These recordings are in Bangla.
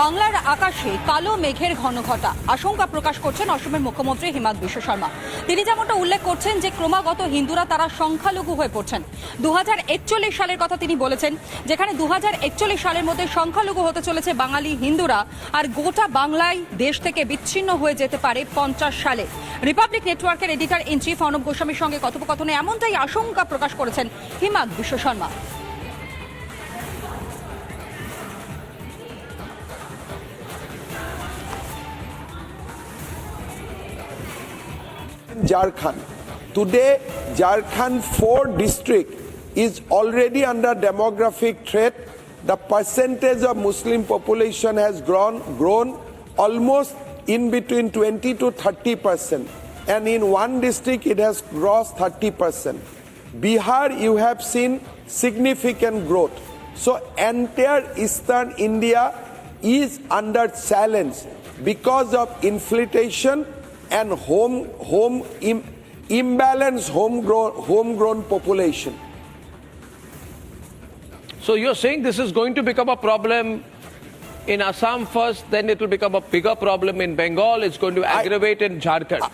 বাংলার আকাশে কালো মেঘের ঘন ঘটা আশঙ্কা প্রকাশ করছেন অসমের মুখ্যমন্ত্রী হিমন্ত বিশ্ব শর্মা। তিনি যেমনটা উল্লেখ করছেন যে, ক্রমাগত হিন্দুরা তারা সংখ্যালঘু হয়ে পড়ছেন। দু হাজার একচল্লিশ সালের কথা তিনি বলেছেন, যেখানে দু হাজার একচল্লিশ সালের মধ্যে সংখ্যালঘু হতে চলেছে বাঙালি হিন্দুরা, আর গোটা বাংলায় দেশ থেকে বিচ্ছিন্ন হয়ে যেতে পারে পঞ্চাশ সালে। রিপাবলিক নেটওয়ার্কের এডিটর ইন চিফ অর্ণব গোস্বামীর সঙ্গে কথোপকথনে এমনটাই আশঙ্কা প্রকাশ করেছেন Himanta Biswa Sarma. Jharkhand. Today, Jharkhand 4 district is already under demographic threat. The percentage of Muslim population has grown, grown almost in between 20 to 30 percent. And in one district, it has crossed 30 percent. Bihar, you have seen significant growth. So, entire eastern India is under challenge because of inflation and home, home Im, imbalanced homegrown, homegrown population. So you're saying this is going to become a problem in Assam first, then it will become a bigger problem in Bengal, it's going to I- aggravate in Jharkhand.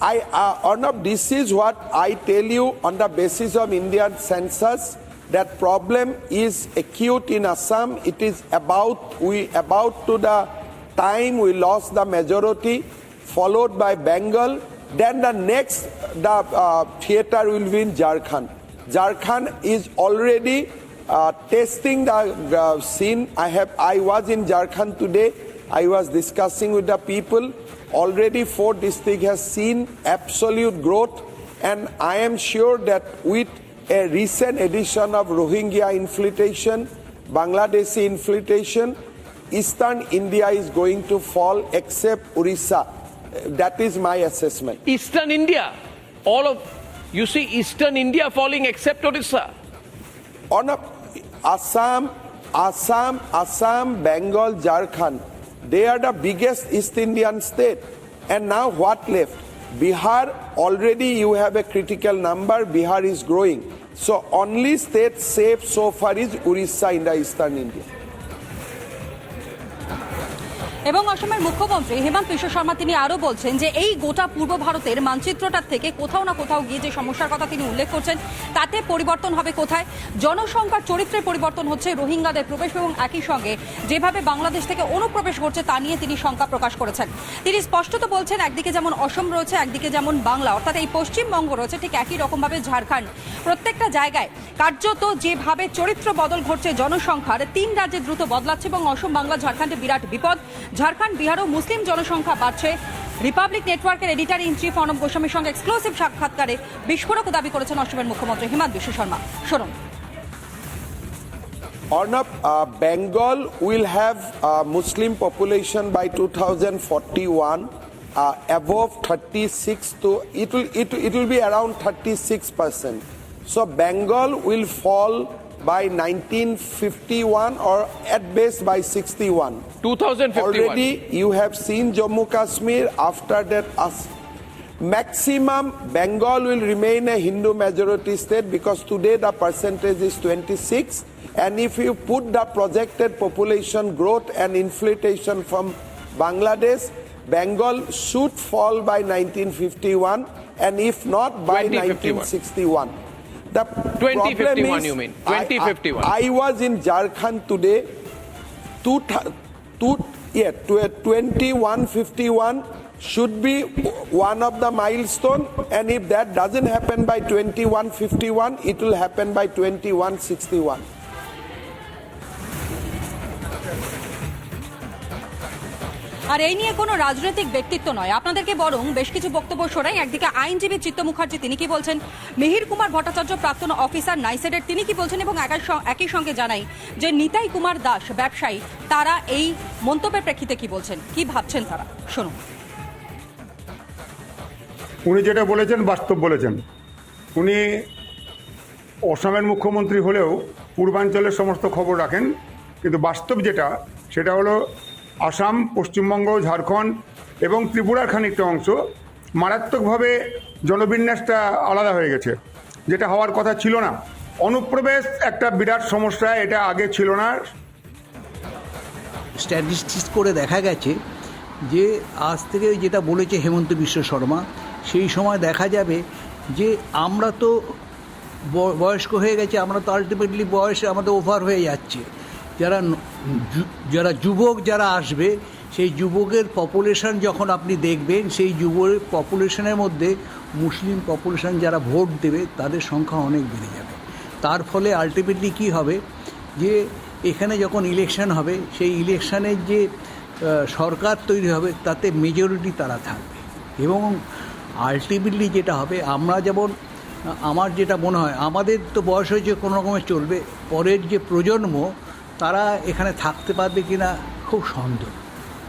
I, uh, Arnab, this is what I tell you on the basis of Indian census. That problem is acute in Assam. It is about we about to the time we lost the majority, followed by Bengal. Then the next the uh, theater will be in Jharkhand. Jharkhand is already uh, testing the uh, scene. I have I was in Jharkhand today. I was discussing with the people. Already four district has seen absolute growth, and I am sure that with a recent addition of Rohingya infiltration, Bangladeshi infiltration, Eastern India is going to fall except Orissa. That is my assessment. Eastern India, all of you see Eastern India falling except Odisha. on a Assam, Assam, Assam, Bengal, Jharkhand, they are the biggest East Indian state. And now what left? Bihar, already you have a critical number, Bihar is growing. So only state safe so far is Orissa in the Eastern India. এবং অসমের মুখ্যমন্ত্রী হেমন্ত বিশ্ব শর্মা তিনি আরও বলছেন যে এই গোটা পূর্ব ভারতের মানচিত্রটার থেকে কোথাও না কোথাও গিয়ে যে সমস্যার কথা তিনি উল্লেখ করছেন, তাতে পরিবর্তন হবে কোথায়? জনসংখ্যার চরিত্রে পরিবর্তন হচ্ছে রোহিঙ্গাদের প্রবেশ এবং একই সঙ্গে যেভাবে বাংলাদেশ থেকে অনুপ্রবেশ ঘটছে তা নিয়ে তিনি শঙ্কা প্রকাশ করেছেন। তিনি স্পষ্টত বলছেন, একদিকে যেমন অসম রয়েছে, একদিকে যেমন বাংলা, অর্থাৎ এই পশ্চিমবঙ্গ রয়েছে, ঠিক একই রকমভাবে ঝাড়খণ্ড। প্রত্যেকটা জায়গায় কার্যত যেভাবে চরিত্র বদল ঘটছে জনসংখ্যার, তিন রাজ্যে দ্রুত বদলাচ্ছে এবং অসম, বাংলা, ঝাড়খণ্ডে বিরাট বিপদ। ঝাড়খণ্ড বিহারও মুসলিম জনসংখ্যা বাড়ছে। রিপাবলিক নেটওয়ার্কের এডিটার ইন চিফ অর্ণব গোস্বামীর সঙ্গে এক্সক্লুসিভ সাক্ষাৎকারে বিস্ফোরক দাবি করেছেন অসমের মুখ্যমন্ত্রী হিমন্ত বিশ্ব শর্মা শুনুন। Arnab, uh, Bengal will have uh, Muslim population by 2041 uh, above 36 to it will it, it will be around 36 percent. So Bengal will fall by 1951 or at best by 61. 2051. Already you have seen Jammu Kashmir after that us maximum Bengal will remain a Hindu majority state because today the percentage is 26 and if you put the projected population growth and inflation from Bangladesh Bengal should fall by 1951 and if not by 2051. 1961 the 2051 problem is, you mean, I- I- I was in Jharkhand today two, two yeah, tw- 2151 should be one of the milestone and if that doesn't happen by 2151 it will happen by 2161 আর এই নিয়ে কোনো রাজনৈতিক ব্যক্তিত্ব নয়। আপনাদেরকে বরং বেশ কিছু বক্তব্য শোনাই। একদিকে আইনজীবী চিত্ত মুখার্জি, তিনি কি বলছেন? মিহির কুমার ভট্টাচার্য, প্রাক্তন অফিসার নাইসেডের, তিনি কি বলছেন? এবং একই সঙ্গে জানাই যে নিতাই কুমার দাস ব্যবসায়ী, তারা এই মন্তব্যের প্রেক্ষিতে কি বলছেন? কি ভাবছেন তারা? শুনুন। উনি যেটা বলেছেন বাস্তব বলেছেন। উনি অসমের মুখ্যমন্ত্রী হলেও পূর্বাঞ্চলের সমস্ত খবর রাখেন। কিন্তু বাস্তব যেটা, সেটা হলো আসাম, পশ্চিমবঙ্গ, ঝাড়খণ্ড এবং ত্রিপুরার খানিকটা অংশ মারাত্মকভাবে জনবিন্যাসটা আলাদা হয়ে গেছে। যেটা হওয়ার কথা ছিল না। অনুপ্রবেশ একটা বিরাট সমস্যা, এটা আগে ছিল না। স্ট্যাটিস্টিক্স করে দেখা গেছে যে আজ থেকে যেটা বলেছে হেমন্ত বিশ্ব শর্মা, সেই সময় দেখা যাবে যে আমরা তো বয়স্ক হয়ে গেছে, আমরা তো আলটিমেটলি বয়সে আমাদের ওভার হয়ে যাচ্ছে। যারা যারা যুবক যারা আসবে, সেই যুবকের পপুলেশন যখন আপনি দেখবেন, সেই যুবকের পপুলেশনের মধ্যে মুসলিম পপুলেশন যারা ভোট দেবে, তাদের সংখ্যা অনেক বেড়ে যাবে। তার ফলে আলটিমেটলি কী হবে? যে এখানে যখন ইলেকশন হবে, সেই ইলেকশনের যে সরকার তৈরি হবে, তাতে মেজরিটি তারা থাকবে। এবং আলটিমেটলি যেটা হবে, আমরা যেমন, আমার যেটা মনে হয়, আমাদের তো বয়স হয়েছে কোনো রকমে চলবে, পরের যে প্রজন্ম তারা এখানে থাকতে পারবে কি না খুব সন্দেহ।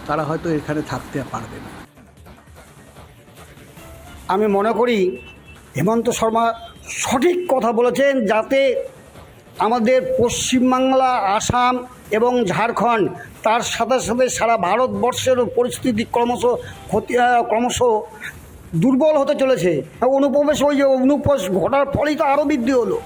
তারা হয়তো এখানে থাকতে পারবে না। আমি মনে করি হেমন্ত শর্মা সঠিক কথা বলেছেন যাতে আমাদের পশ্চিমবাংলা আসাম এবং ঝাড়খণ্ড তার সাথে সাথে সারা ভারতবর্ষের পরিস্থিতি ক্রমশ ক্ষতি ক্রমশ দুর্বল হতে চলেছে। অনুপ্রবেশ ওই যে অনুপ্রবেশ ঘটার ফলেই তো আরও বৃদ্ধি হলো।